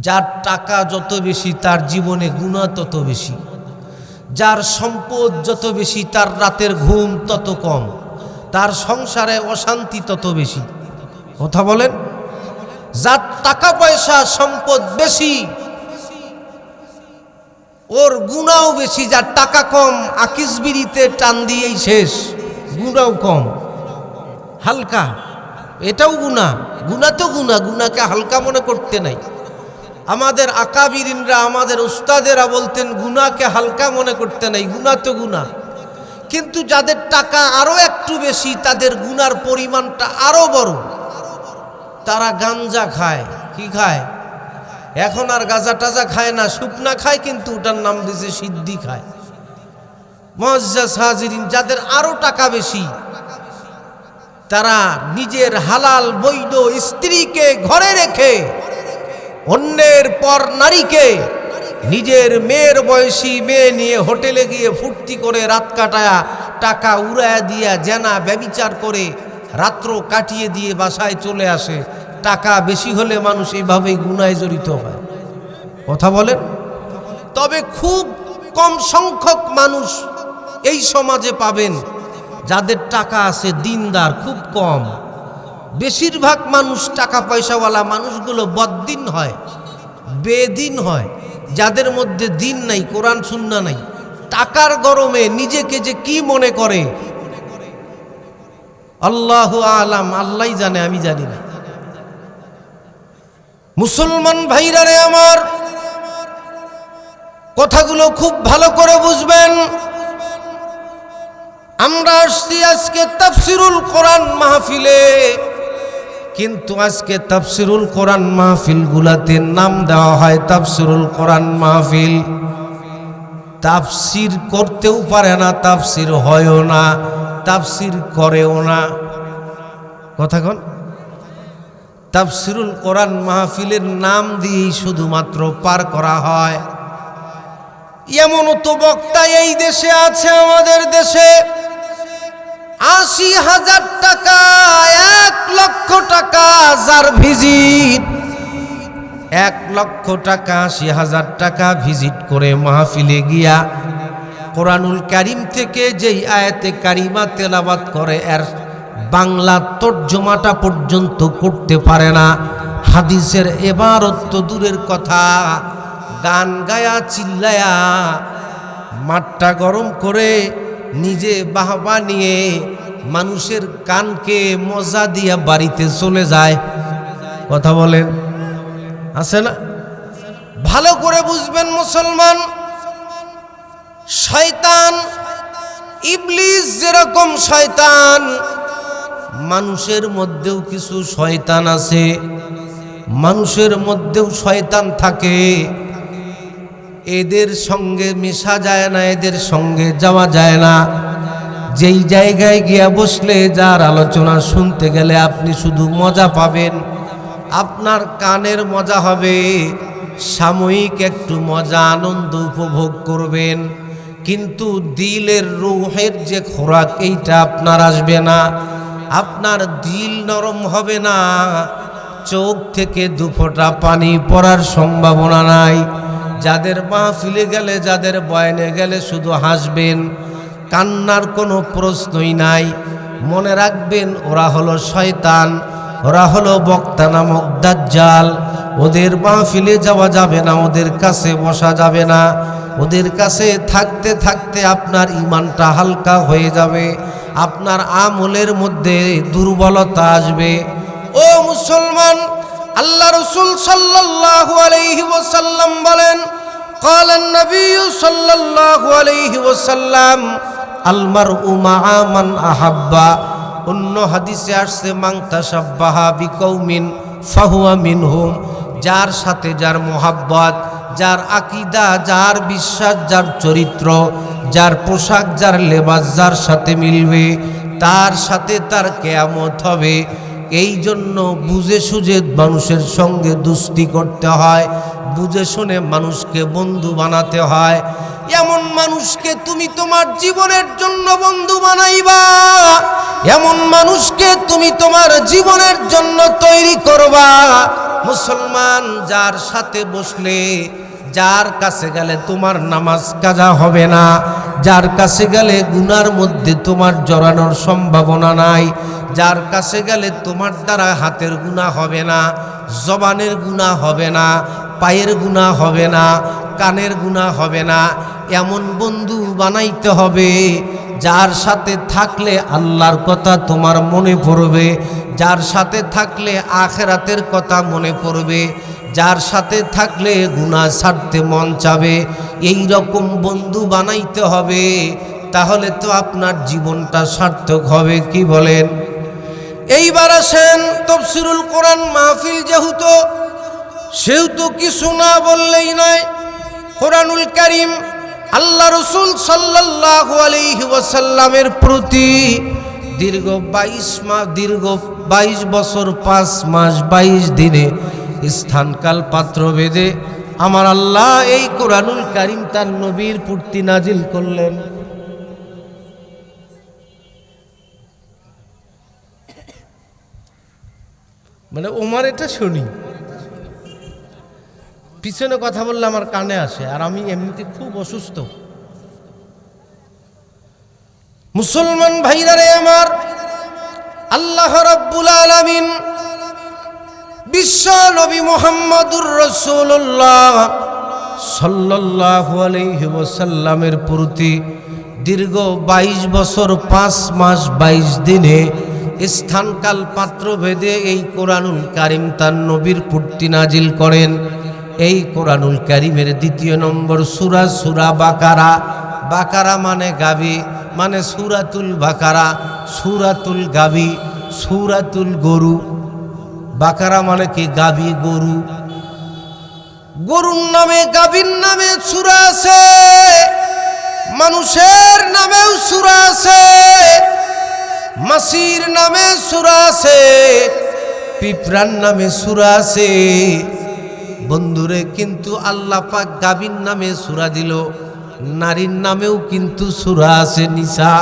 যার টাকা যত বেশি, তার জীবনে গুণা তত বেশি। যার সম্পদ যত বেশি, তার রাতের ঘুম তত কম। তার সংসারে অশান্তি তত বেশি। কথা বলেন? যার টাকা পয়সা, সম্পদ বেশি, ওর গুণাও বেশি। যার টাকা কম আকিসবিরিতে টান দিয়েই শেষ। গুণাও কম। হালকা। এটাও গুণা। গুণা তো গুণা। গুণাকে হালকা মনে করতে নাই। আমাদের আকাবিরিনরা, আমাদের উস্তাদেরা বলতেন, গুনাকে হালকা মনে করতে নাই গুণা তো গুণা। কিন্তু যাদের টাকা আরও একটু বেশি, তাদের গুনার পরিমাণটা আরও বড়। তারা গাঞ্জা খায়। কি খায়? এখন আর গাজা টাজা খায় না, শুকনা খায়, কিন্তু ওটার নাম দিয়েছে সিদ্ধি খায়। মজ্জাজ হাজিরিন যাদের আরও টাকা বেশি, তারা নিজের হালাল বৈধ স্ত্রীকে ঘরে রেখে অন্যের পর নারীকে, নিজের মেয়ের বয়সী মেয়ে নিয়ে হোটেলে গিয়ে ফুর্তি করে রাত কাটায়া টাকা উড়ায়া দিয়া জেনা ব্যবিচার করে রাত্র কাটিয়ে দিয়ে বাসায় চলে আসে। টাকা বেশি হলে মানুষ এইভাবেই গুনায় জড়িত হয়। কথা বলেন? তবে খুব কম সংখ্যক মানুষ এই সমাজে পাবেন যাদের টাকা আছে দিনদার, খুব কম। বেশিরভাগ মানুষ টাকা পয়সাওয়ালা মানুষগুলো বদ্দিন হয়, বেদিন হয়, যাদের মধ্যে দিন নাই, কোরআন, সুন্না নাই। টাকার গরমে নিজেকে যে কি মনে করে? আল্লাহ আলাম আল্লাহ জানে, আমি জানি না। মুসলমান ভাইরা রে আমার, কথাগুলো খুব ভালো করে বুঝবেন। আমরা আসছি আজকে তাফসিরুল কোরআন মাহফিলে। কিন্তু আজকে তাফসিরুল কোরআন মাহফিল গুলাতে নাম দেওয়া হয় তাফসিরুল কোরআন মাহফিল। তাফসির করতেও পারে না, তাফসির হয়ও না, তাফসির করেও না। কথা কন। তাফসিরুল কোরআন মাহফিলের নাম দিয়েই শুধুমাত্র পার করা হয়। এমনও তো বক্তা এই দেশে আছে, আমাদের দেশে। আশি হাজার টাকা, এক লক্ষ টাকা যার ভিজিট। এক লক্ষ টাকা, আশি হাজার টাকা ভিজিট করে মাহফিলে গিয়া কোরআনুল কারিম থেকে যেই আয়াতে কারিমা তেলাবাত করে, এর বাংলা তর্জমাটা পর্যন্ত করতে পারে না। হাদিসের এবারত তো দূরের কথা। গান গায়া, চিল্লায়া, মাঠটা গরম করে নিজে বাহবা নিয়ে মানুষের কানকে মজা দিয়া বাড়িতে চলে যায়। কথা বলেন? আছে না? ভালো করে বুঝবেন মুসলমান, শয়তান, ইবলিস যেরকম শয়তান, মানুষের মধ্যেও কিছু শয়তান আছে। মানুষের মধ্যেও শয়তান থাকে। এদের সঙ্গে মেশা যায় না, এদের সঙ্গে যাওয়া যায় না। যেই জায়গায় গিয়া বসলে, যার আলোচনা শুনতে গেলে আপনি শুধু মজা পাবেন। আপনার কানের মজা হবে, সাময়িক একটু মজা, আনন্দ উপভোগ করবেন। কিন্তু দিলের রুহের যে খোরাক, এইটা আপনার আসবে না। আপনার দিল নরম হবে না। চোখ থেকে দুফোটা পানি পড়ার সম্ভাবনা নাই। যাদের মাহফিলে গেলে, যাদের বয়নে গেলে শুধু হাসবেন, কান্নার কোনো প্রশ্নই নাই। মনে রাখবেন, ওরা হলো শয়তান, ওরা হলো বক্তা নামক দাজ্জাল। ওদের মাহফিলে যাওয়া যাবে না, ওদের কাছে বসা যাবে না। ওদের কাছে থাকতে থাকতে আপনার ইমানটা হালকা হয়ে যাবে। আপনার আমলের মধ্যে দুর্বলতা আসবে। ও মুসলমান আল্লাহ রসুল সাল্লাল্লাহু আলাইহি ওয়াসাল্লাম বলেন قال النبي صلى الله عليه وسلم المرء مع من أحب অন্য হাদিসে আসছে মাং তাসাব্বাহা বিকৌমিন ফাহুয়া মিনহুম যার সাথে যার মোহাব্বত যার আকিদা যার বিশ্বাস যার চরিত্র যার পোশাক যার লেবাস যার সাথে মিলবে তার সাথে তার কেয়ামত হবে এই জন্য বুঝে সুঝে মানুষের সঙ্গে দুস্তি করতে হয়, বুঝে শুনে মানুষকে বন্ধু বানাতে হয়। এমন মানুষকে তুমি তোমার জীবনের জন্য বন্ধু বানাইবা। এমন মানুষকে তুমি তোমার জীবনের জন্য তৈরি করবা। মুসলমান যার সাথে বসলে, যার কাছে গেলে তোমার নামাজ কাজা হবে না, যার কাছে গেলে গুনার মধ্যে তোমার জড়ানোর সম্ভাবনা নাই যার কাছে গেলে তোমার দ্বারা হাতের গুণা হবে না, জবানের গুণা হবে না, পায়ের গুণা হবে না, কানের গুণা হবে না, এমন বন্ধু বানাইতে হবে যার সাথে থাকলে আল্লাহর কথা তোমার মনে পড়বে, যার সাথে থাকলে আখেরাতের কথা মনে পড়বে, যার সাথে থাকলে গুণা ছাড়তে মন চাবে। এই রকম বন্ধু বানাইতে হবে, তাহলে তো আপনার জীবনটা সার্থক হবে, কি বলেন? এইবার আসেন তফসিরুল কোরআন মাহফিল যেহেতু, সেহেতু কিছু না বললেই নয়, কোরআনুল করিম আল্লাহ রসুল সাল্লাহ আলহি ওয়াসাল্লামের প্রতি দীর্ঘ বাইশ মাস, দীর্ঘ বাইশ বছর, পাঁচ মাস, বাইশ দিনে স্থানকাল পাত্র বেদে আমার আল্লাহ এই কোরআনুল করিম তার নবীর পূর্তি নাজিল করলেন। মানে ওমার এটা শুনি। পিছনে কথা বললে আমার কানে আসে, আর আমি এমনিতে খুব অসুস্থ। মুসলমান ভাইরারে আমার, আল্লাহ রাব্বুল আলামিন বিশ্ব নবী মোহাম্মদুর রসুল্লাহ সাল্লাল্লাহু আলাইহি ওয়াসাল্লামের প্রতি দীর্ঘ বাইশ বছর পাঁচ মাস বাইশ দিনে স্থানকাল পাত্র ভেদে এই কোরআনুল কারিম তার নবীর পূর্তি নাজিল করেন। এই কোরআনুল কারিমের দ্বিতীয় নম্বর সুরা সুরা বাকারা। বাকারা মানে গাবি মানে সুরাতুল বাকারা, সুরাতুল গাবি, সুরাতুল গরু। বাকারা মানে কি? গাবি, গরু। গরুর নামে গাভীর নামে সুরা আছে। মানুষের নামেও সুরা আছে। মাসির নামে সুরা আছে, পিঁপড়ার নামে সুরা আছে। বন্ধুরে, কিন্তু আল্লাহ পাক গাভীর নামে সুরা দিল, নারীর নামেও কিন্তু সুরা আছে নিশা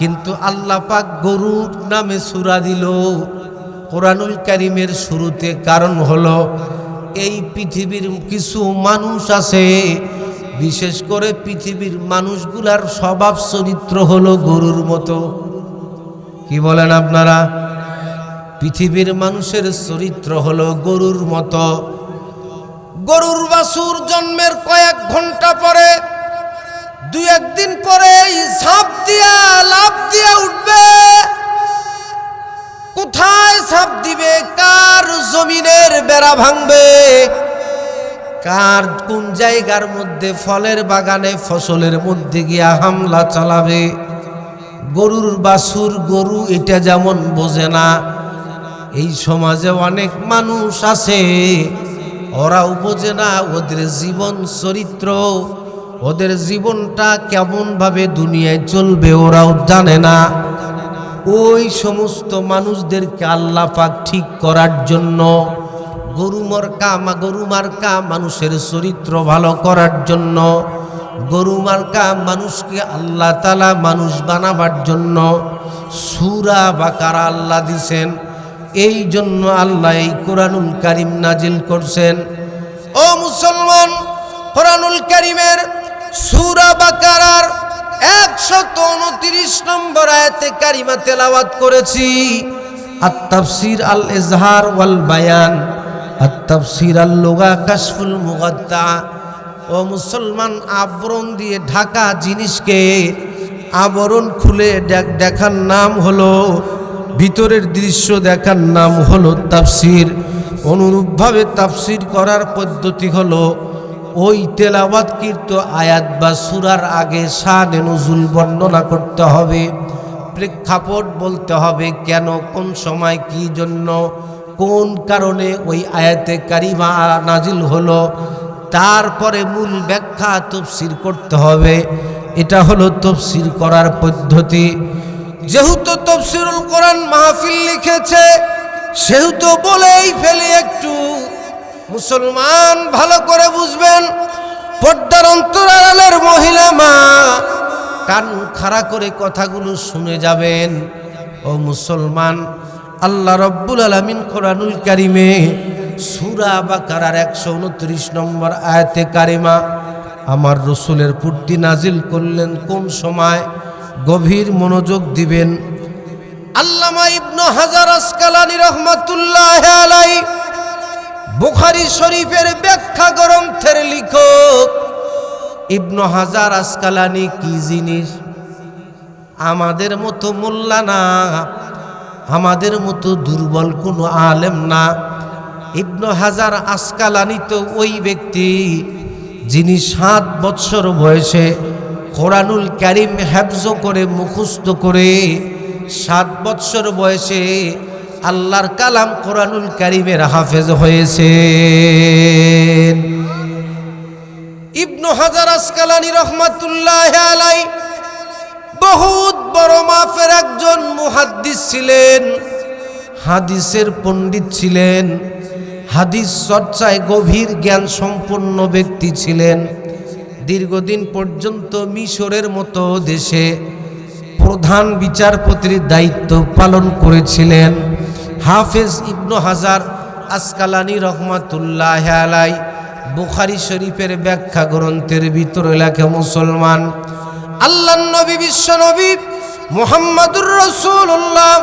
কিন্তু আল্লাহ পাক গরুর নামে সুরা দিল। কোরআনুল কারিমের শুরুতে কারণ হলো, এই পৃথিবীর কিছু মানুষ আছে, বিশেষ করে পৃথিবীর মানুষগুলার স্বভাব চরিত্র হলো গরুর মতো। কি বলেন আপনারা? পৃথিবীর মানুষের চরিত্র হলো গরুর মতো। গরুর বাসুর জন্মের কয়েক ঘণ্টা পরে দু একদিন পরে ঝাঁপ দিয়া লাভ দিয়া উঠবে। কোথায় ছাপ দিবে? কার জমিনের বেড়া ভাঙবে? কার কোন জায়গার মধ্যে ফলের বাগানে ফসলের মধ্যে গিয়া হামলা চালাবে? গরুর বাছুর, গরু এটা যেমন বোঝে না, এই সমাজে অনেক মানুষ আছে ওরাও বোঝে না ওদের জীবন চরিত্র, ওদের জীবনটা কেমনভাবে দুনিয়ায় চলবে ওরাও জানে না। ওই সমস্ত মানুষদেরকে আল্লাহ পাক ঠিক করার জন্য, গরু মরকা মা গরু মার্কা মানুষের চরিত্র ভালো করার জন্য গরু মার্কা মানুষকে আল্লাহ তালা মানুষ বানাবার জন্য সুরা বা কারা আল্লাহ দিছেন। এই জন্য আল্লাহ এই কোরআনুল কারিম নাজিল করছেন। ও মুসলমান, কোরআনুল কারিমের সুরা বা বাকারার একশত উনত্রিশ নম্বর আয়াতে কারিমা তেলাওয়াত করেছি। আত্তাফসির আল এজহার ওয়াল বায়ান আত্তাফসির আল লোগা কাশফুল মুগাদ্দা ও মুসলমান আবরণ দিয়ে ঢাকা জিনিসকে আবরণ খুলে দেখ- দেখার নাম হলো, ভিতরের দৃশ্য দেখার নাম হলো তাফসির। অনুরূপভাবে তাফসির করার পদ্ধতি হলো, ওই তেলাওয়াতকৃত আয়াত বা সুরার আগে শান নজুল বর্ণনা করতে হবে, প্রেক্ষাপট বলতে হবে কেন, কোন সময়, কি জন্য, কোন কারণে ওই আয়াতে কারিমা নাজিল হলো তারপরে মূল ব্যাখ্যা তফসির করতে হবে। এটা হলো তফসির করার পদ্ধতি। যেহেতু তফসিরুল কোরআন মাহফিল লিখেছে, সেহেতু বলেই ফেলে একটু। মুসলমান ভালো করে বুঝবেন, পর্দার অন্তরালের মহিলা মা, কান খাড়া করে কথাগুলো শুনে যাবেন। ও মুসলমান আল্লাহ রব্বুল আলমিন কোরআনুল কারিমে সুরা বা কারার একশো উনত্রিশ নম্বর আয়াতে কারিমা, আমার রসুলের পূর্তি নাজিল করলেন কোন সময়? গভীর মনোযোগ দিবেন। আল্লামা ইবনু হাজার আসকালানি রহমাতুল্লাহ আলাই বুখারি শরীফের ব্যাখ্যা গ্রন্থের লিখক। ইবনু হাজার আসকালানি কি জিনিস? আমাদের মতো মোল্লা না। আমাদের মতো দুর্বল কোনো আলেম না। ইবনু হাজার আসকালানি তো ওই ব্যক্তি যিনি সাত বৎসর বয়সে কোরআনুল ক্যারিম হ্যাবজ করে মুখস্থ করে সাত বৎসর বয়সে আল্লাহর কালাম কোরআনুল ক্যারিমের হাফেজ হয়েছে ইবনু হাজার আসকালানি রহমাতুল্লাহ আলাই বহুত বড় মাফের একজন মুহাদ্দিস ছিলেন, হাদিসের পণ্ডিত ছিলেন, হাদিস চর্চায় গভীর জ্ঞান সম্পন্ন ব্যক্তি ছিলেন। দীর্ঘদিন পর্যন্ত মিশরের মতো দেশে প্রধান বিচারপতির দায়িত্ব পালন করেছিলেন। হাফেজ ইবনু হাজার আসকালানি রহমাতুল্লাহ আলাই বুখারি শরীফের ব্যাখ্যা গ্রন্থের ভিতরে লেখে মুসলমান আল্লাহ নবী বিশ্ব নবী মুহাম্মাদুর রসুল্লাহ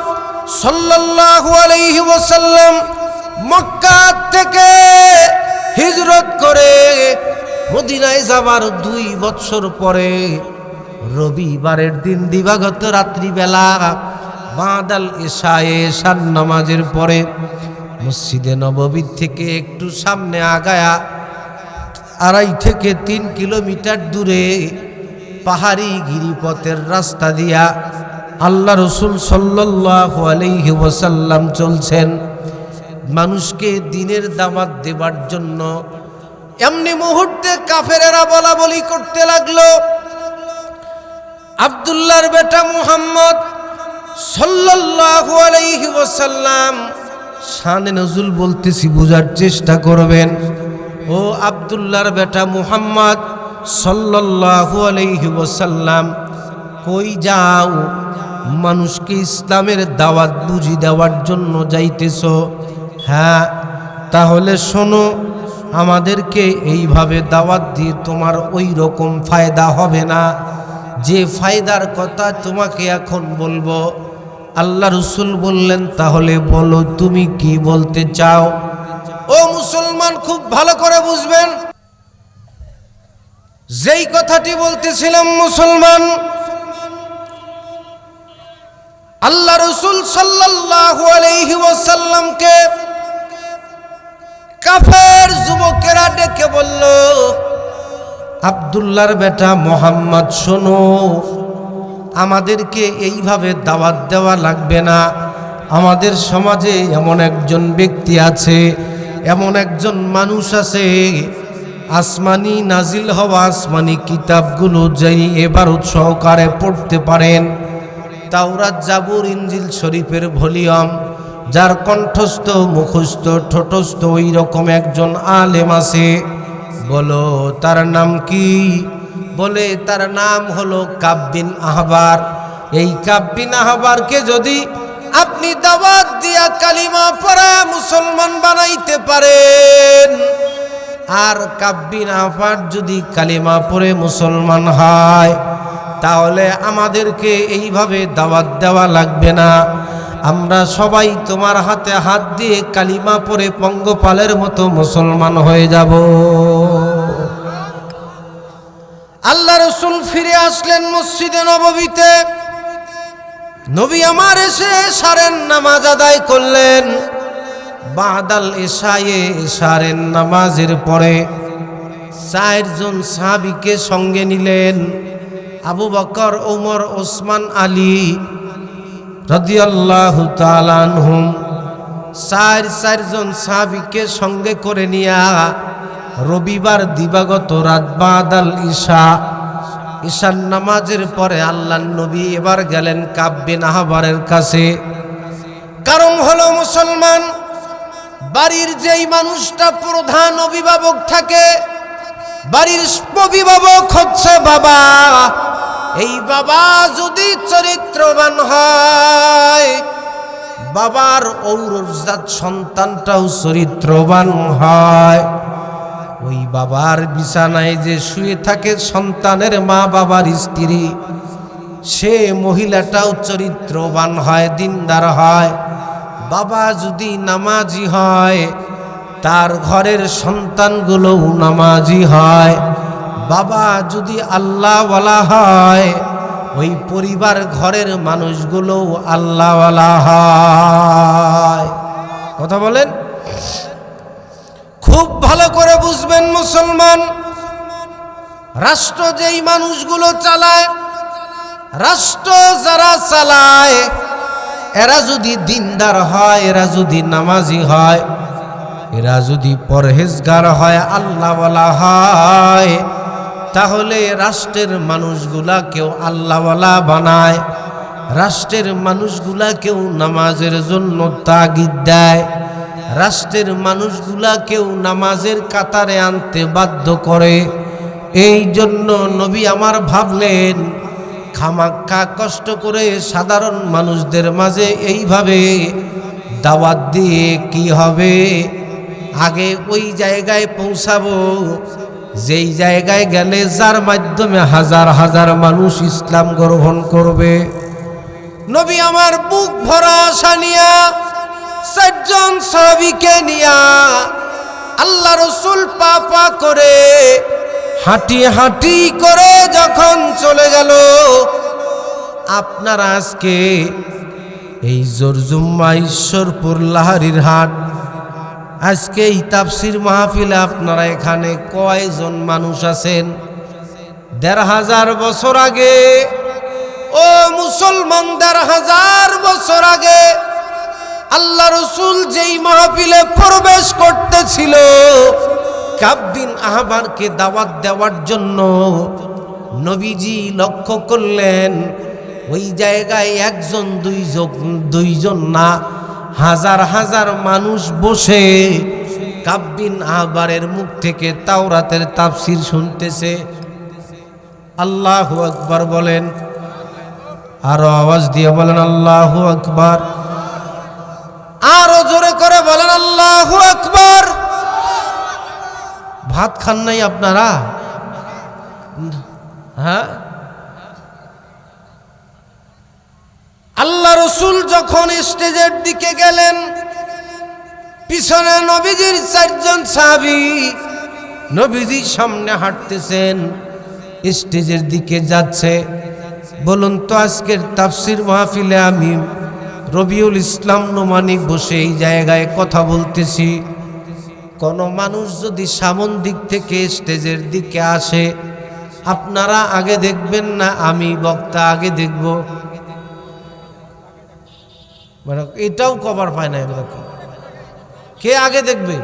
সাল্লাল্লাহু আলাইহি ওয়াসাল্লাম মক্কা থেকে হিজরত করে মদিনায় যাবার দুই বছর পরে রবিবারের দিন দিবাগত রাত্রিবেলা বাদাল এশায়ে এশার নামাজের পরে মসজিদে নববীর থেকে একটু সামনে আগায়া আড়াই থেকে তিন কিলোমিটার দূরে পাহাড়ি গিরিপথের রাস্তা দিয়া আল্লাহ রসুল ওয়াসাল্লাম চলছেন। মানুষকে দিনের দামাত দেবার জন্য এমনি মুহূর্তে কাফেরেরা বলা বলি করতে লাগল। আবদুল্লাহর বেটা মুহাম্মদ ওয়াসাল্লাম শানে নজুল বলতেছি, বোঝার চেষ্টা করবেন। ও আবদুল্লাহর বেটা মুহাম্মদ সাল্লাল্লাহু আলাইহি ওয়াসাল্লাম, কই যাও, মানুষকে ইসলামের দাওয়াত বুঝি দেওয়ার জন্য যাইতেছ? হ্যাঁ তাহলে শোনো, আমাদেরকে এইভাবে দাওয়াত দিয়ে তোমার ওই রকম ফায়দা হবে না। যে ফায়দার কথা তোমাকে এখন বলব, আল্লাহ রসুল বললেন, তাহলে বলো তুমি কি বলতে চাও? ও মুসলমান, খুব ভালো করে বুঝবেন। যেই কথাটি বলতেছিলাম, মুসলমান, আল্লাহ রসুল সাল্লাল্লাহু আলাইহি ওয়াসাল্লামকে কাফের যুবকেরা ডেকে বলল, আবদুল্লাহর বেটা মোহাম্মদ, শোনো, আমাদেরকে এইভাবে দাওয়াত দেওয়া লাগবে না। আমাদের সমাজে এমন একজন ব্যক্তি আছে, এমন একজন মানুষ আছে আসমানি নাজিল হওয়া আসমানি কিতাবগুলো যেই এবার সহকারে পড়তে পারেন। তাওরাত জাবুর ইঞ্জিল শরীফের ভলিউম, যার কণ্ঠস্থ, মুখস্থ, ঠোঁটস্থ ওই রকম একজন আলেম আছে। বলো, তার নাম কি? বলে, তার নাম হলো কাব্বিন আহবার। এই কাব্বিন আহবারকে যদি আপনি দাওয়াত দিয়া কালিমা পড়া মুসলমান বানাইতে পারেন আর কাব্বিন আহবার যদি কালিমা পড়ে মুসলমান হয়, তাহলে আমাদেরকে এইভাবে দাওয়াত দেওয়া লাগবে না। আমরা সবাই তোমার হাতে হাত দিয়ে কালিমা পরে পঙ্গপালের মতো মুসলমান হয়ে যাব। আল্লাহ রসুল ফিরে আসলেন মসজিদে নববীতে। নবী আমার এসে সারেন নামাজ আদায় করলেন। বাদাল এশায়ে সারেন নামাজের পরে চারজন সাহাবিকে সঙ্গে নিলেন। আবু বকর ওমর ওসমান, আলী রদিয়াল্লাহু তালানহুম চার চারজন সাহাবিকে সঙ্গে করে নিয়া রবিবার দিবাগত রাত বাদাল ঈশা ঈশার নামাজের পরে আল্লাহ নবী এবার গেলেন কাব্যে নাহাবারের কাছে। কারণ হলো মুসলমান বাড়ির যেই মানুষটা প্রধান অভিভাবক থাকে, বাড়ির অভিভাবক হচ্ছে বাবা। এই বাবা যদি চরিত্রবান হয়, বাবার ঔরজাত সন্তানটাও চরিত্রবান হয়। ওই বাবার বিছানায় যে শুয়ে থাকে সন্তানের মা বাবার স্ত্রী, সে মহিলাটাও চরিত্রবান হয়, দিনদার হয়। বাবা যদি নামাজি হয়, তার ঘরের সন্তানগুলোও নামাজি হয়। বাবা যদি আল্লাহওয়ালা হয়, ওই পরিবার ঘরের মানুষগুলোও আল্লাহওয়ালা হয়। কথা বলেন? খুব ভালো করে বুঝবেন মুসলমান। রাষ্ট্র যেই মানুষগুলো চালায়, রাষ্ট্র যারা চালায় এরা যদি দিনদার হয়, এরা যদি নামাজি হয়, এরা যদি পরহেজগার হয়, আল্লাহওয়ালা হয়, তাহলে রাষ্ট্রের মানুষগুলা কেউ আল্লাহওয়ালা বানায়, রাষ্ট্রের মানুষগুলা কেউ নামাজের জন্য তাগিদ দেয়, রাষ্ট্রের মানুষগুলা কেউ নামাজের কাতারে আনতে বাধ্য করে। এই জন্য নবী আমার ভাবলেন খামাক্কা কষ্ট করে সাধারণ মানুষদের মাঝে এইভাবে দাওয়াত দিয়ে কি হবে? আগে ওই জায়গায় পৌঁছাবো। যেই জায়গায় গেলে যার মাধ্যমে হাজার হাজার মানুষ ইসলাম গ্রহণ করবে। নবী আমার বুক ভরা আশা নিয়া, চারজন সাহাবিকে নিয়া আল্লাহ রসুল পাপা করে হাঁটি হাঁটি করে যখন চলে গেল, আপনারা আজকে এই জোরজুম্মা ঈশ্বরপুর লাহারির হাট। আজকে এই তাফসির মাহফিলে আপনারা এখানে কয়জন মানুষ আছেন? দেড় হাজার বছর আগে, ও মুসলমান, দেড় হাজার বছর আগে আল্লাহ রসুল যেই মাহফিলে প্রবেশ করতেছিল কাবদিন আহবারকে দাওয়াত দেওয়ার জন্য নবীজি লক্ষ্য করলেন, ওই জায়গায় একজন, দুইজন দুইজন না, হাজার হাজার মানুষ বসে কাব্বিন আহবারের মুখ থেকে তাওরাতের তাফসির শুনতেছে। আল্লাহ আকবার বলেন। আরও আওয়াজ দিয়ে বলেন, আল্লাহ আকবার। আরও জোরে করে বলেন, আল্লাহ আকবার। ভাত খান নাই আপনারা? হ্যাঁ? আল্লাহ রসুল যখন স্টেজের দিকে গেলেন, পিছনে নবীজির চারজন সাহাবি নবীজির সামনে হাঁটতেছেন, স্টেজের দিকে যাচ্ছে। বলুন তো আজকের তাফসির মাহফিলে আমি রবিউল ইসলাম নোমানি বসে এই জায়গায় কথা বলতেছি। কোনো মানুষ যদি সামন দিক থেকে স্টেজের দিকে আসে, আপনারা আগে দেখবেন না, আমি বক্তা আগে দেখব। মানে এটাও কভার পায় না এরকম কে আগে দেখবে?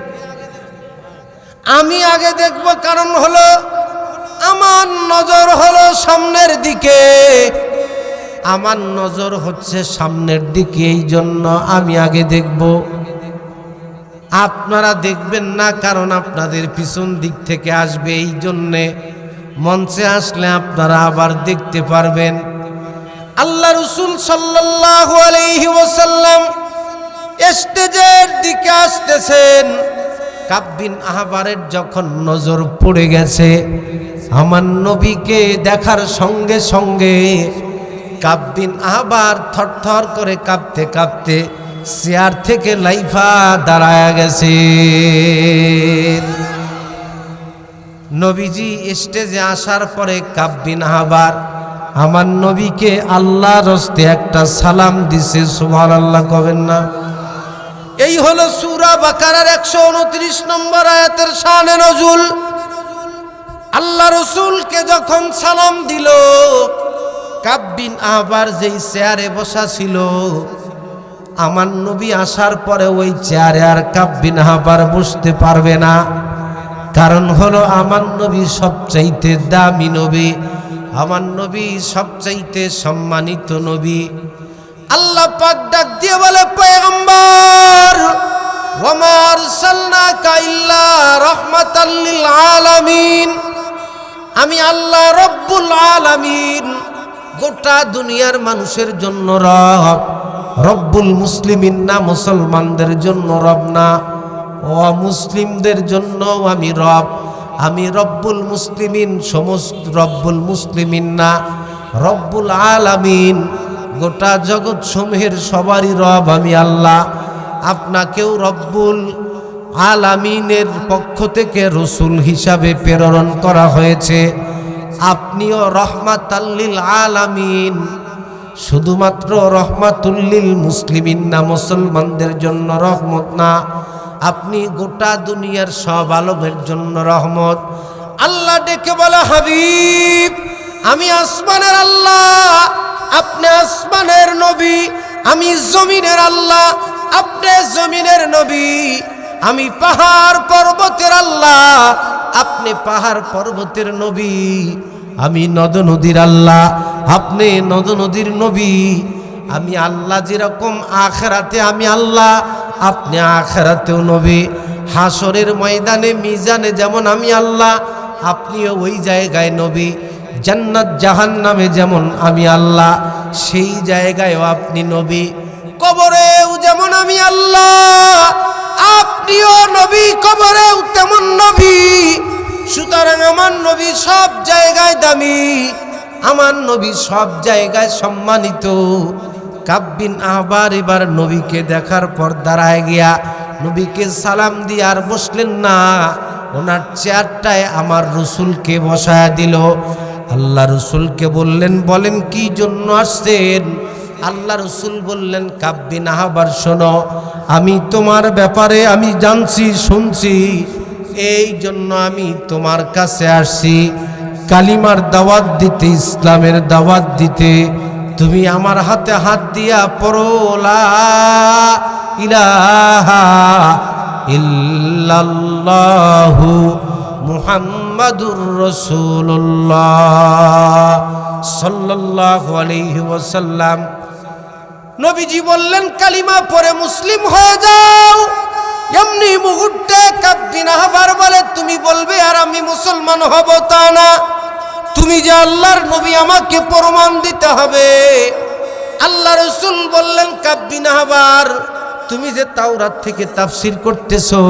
আমি আগে দেখব, কারণ হলো আমার নজর হলো সামনের দিকে। আমার নজর হচ্ছে সামনের দিকে এই জন্য আমি আগে দেখব। আপনারা দেখবেন না, কারণ আপনাদের পিছন দিক থেকে আসবে এই জন্যে। মঞ্চে আসলে আপনারা আবার দেখতে পারবেন। আল্লাহ রসুল ওয়াসাল্লাম স্টেজের দিকে আসতেছেন। কাব্বিন আহবারের যখন নজর পড়ে গেছে, আমার নবীকে দেখার সঙ্গে সঙ্গে কাব্বিন আহবার থরথর করে কাঁপতে কাঁপতে চেয়ার থেকে লাইফা দাঁড়ায় গেছে নবীজি স্টেজে আসার পরে কাব্বিন আহবার আমার নবীকে আল্লাহ রস্তে একটা সালাম দিছে সুভান আল্লাহ কবেন না? এই হলো সুরা বাকারার একশো উনত্রিশ নম্বর আয়াতের শানে নজুল। আল্লাহ রসুলকে যখন সালাম দিল, কাব্বিন আবার যেই চেয়ারে বসা ছিল আমার নবী আসার পরে ওই চেয়ারে আর কাব্বিন আবার বসতে পারবে না। কারণ হলো আমার নবী সবচাইতে দামি নবী, আমার নবী সবচাইতে সম্মানিত নবী। আল্লাহ পাক দিয়ে বলে, পয়গম্বর ওয়ামা আরসালনাকা ইল্লা রাহমাতাল লিল আলামিন। আমি আল্লাহ রব্বুল আলামিন, গোটা দুনিয়ার মানুষের জন্য রব। রব্বুল মুসলিমিন না, মুসলমানদের জন্য রব না। ও মুসলিমদের জন্য আমি রব। আমি রব্বুল মুসলিমিন, সমস্ত রব্বুল মুসলিমিন না। রব্বুল আলামিন, গোটা জগৎ সমূহের সবারই রব আমি আল্লাহ। আপনাকেও রব্বুল আলামিনের পক্ষ থেকে রসুল হিসাবে প্রেরণ করা হয়েছে। আপনিও রহমাতাল্লিল আলামিন শুধুমাত্র রহমাতুল্লিল মুসলিমিন না, মুসলমানদের জন্য রহমত না। আপনি গোটা দুনিয়ার সব আলমের জন্য রহমত। আল্লাহ ডেকে বলা, হাবিব, আমি আসমানের আল্লাহ, আপনি আসমানের নবী, আমি জমিনের আল্লাহ, আপনি জমিনের নবী, আমি পাহাড় পর্বতের আল্লাহ, আপনি পাহাড় পর্বতের নবী। আমি নদ নদীর আল্লাহ, আপনি নদ নদীর নবী। আমি আল্লাহ যেরকম, আখেরাতে আমি আল্লাহ, আপনি আখেরাতেও নবী। হাসরের ময়দানে, মিজানে যেমন আমি আল্লাহ, আপনিও ওই জায়গায় নবী। জান্নাত জাহান্নামে যেমন আমি আল্লাহ, সেই জায়গায়ও আপনি নবী। কবরেও যেমন আমি আল্লাহ, আপনিও নবী, কবরেও তেমন নবী। সুতরাং আমার নবী সব জায়গায় দামি, আমার নবী সব জায়গায় সম্মানিত। কাব্বিন আবার এবার নবীকে দেখার পর দাঁড়ায় গিয়া নবীকে সালাম দিয়ে আর বসলেন না। ওনার চেয়ারটায় আমার রসুলকে বসায় দিল। আল্লাহ রসুলকে বললেন, বলেন, কি জন্য আসছেন? আল্লাহ রসুল বললেন, কাব্বিন আহবার শোনো, আমি তোমার ব্যাপারে আমি জানছি, শুনছি। এই জন্য আমি তোমার কাছে আসছি কালিমার দাওয়াত দিতে, ইসলামের দাওয়াত দিতে। তুমি আমার হাতে হাত দিয়া পড়োলা ইলাহা মুহাম্মাদুর রসুল্লাহ সাল্লাল্লাহু আলাইহি ওয়াসাল্লাম। নবীজি বললেন, কালিমা পরে মুসলিম হয়ে যাও। এমনি মুহূর্তে কাব্বিন আহবার বলে, তুমি বলবে আর আমি মুসলমান হব তা না। তুমি যে আল্লাহর নবী, আমাকে প্রমাণ দিতে হবে। আল্লাহ রসুল বললেন কাব্বিন আহবার, তুমি যে তাওরাত থেকে তাফসির করতেছো